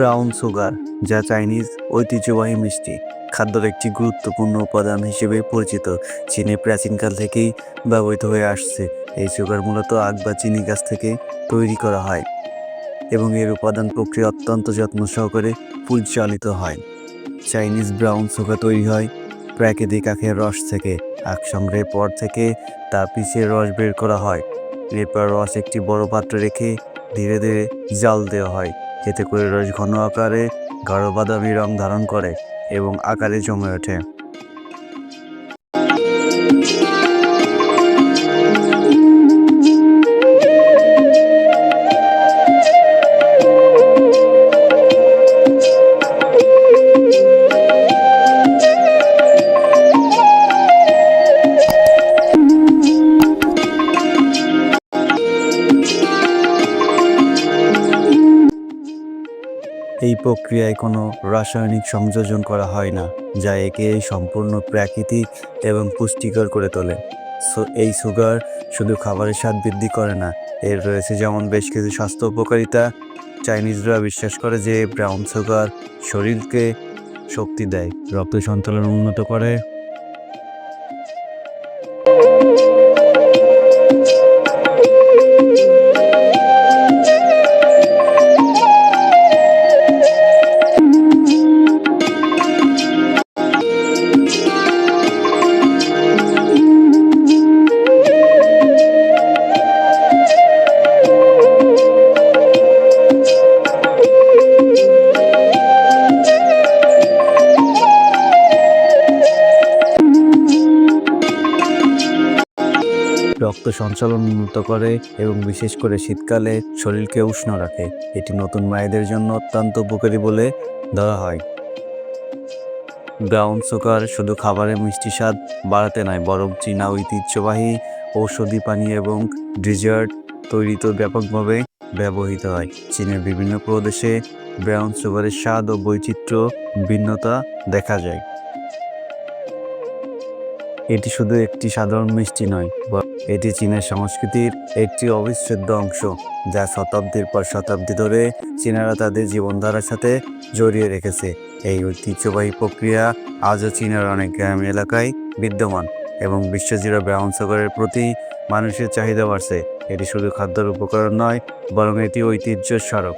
Brown sugar, যা Chinese ঐতিহ্যবাহী মিষ্টি। খাদ্যের একটি গুরুত্বপূর্ণ উপাদান হিসেবে পরিচিত, চীনে প্রাচীনকাল থেকেই ব্যবহৃত হয়ে আসছে। এই সুগার মূলত আখ বা চিনি গাছ থেকে তৈরি করা হয় এবং এর উপাদান প্রক্রিয়া অত্যন্ত যত্ন সহকারে পরিচালিত হয়। চাইনিজ ব্রাউন সুগার তৈরি হয় প্রাকৃতিক আখের রস থেকে, আখ সংগ্রহের পর থেকে তা পিষে রস বের করা হয়। এরপর রস একটি বড় পাত্রে রেখে ধীরে ধীরে জাল দেওয়া হয়। এতে করে রস ঘন আকারে গাঢ় বাদামি রং ধারণ করে এবং আকারে জমে ওঠে। এই প্রক্রিয়ায় কোনো রাসায়নিক সংযোজন করা হয় না, যা একে সম্পূর্ণ প্রাকৃতিক এবং পুষ্টিকর করে তোলে। সো, এই সুগার শুধু খাবারের স্বাদ বৃদ্ধি করে না, এর রয়েছে যেমন বেশ কিছু স্বাস্থ্য উপকারিতা। চাইনিজরা বিশ্বাস করে যে ব্রাউন সুগার শরীরকে শক্তি দেয়, রক্ত সঞ্চালন উন্নত করে। সঞ্চালন উন্নত করে এবং বিশেষ করে শীতকালে শরীরকে উষ্ণ রাখে। এটি নতুন মায়েদের জন্য অত্যন্ত উপকারী বলে ধরা হয়। ব্রাউন সুগার শুধু খাবারের মিষ্টি স্বাদ বাড়াতে নয়, বরং চীনা ঐতিহ্যবাহী ঔষধি পানীয় এবং ডিজার্ট তৈরিতে ব্যাপকভাবে ব্যবহৃত হয়। চীনের বিভিন্ন প্রদেশে ব্রাউন সুগারের স্বাদ ও বৈচিত্র্য ভিন্নতা দেখা যায়। এটি শুধু একটি সাধারণ মিষ্টি নয় এটি চীনের সংস্কৃতির একটি অবিচ্ছেদ্য অংশ, যা শতাব্দীর পর শতাব্দী ধরে চীনারা তাদের জীবনধারার সাথে জড়িয়ে রেখেছে। এই ঐতিহ্যবাহী প্রক্রিয়া আজও চীনের অনেক গ্রাম এলাকায় বিদ্যমান এবং বিশ্বজুড়ে ব্রাউন সুগারের প্রতি মানুষের চাহিদা বাড়ছে। এটি শুধু খাদ্যের উপকরণ নয়, বরং এটি ঐতিহ্য স্মারক।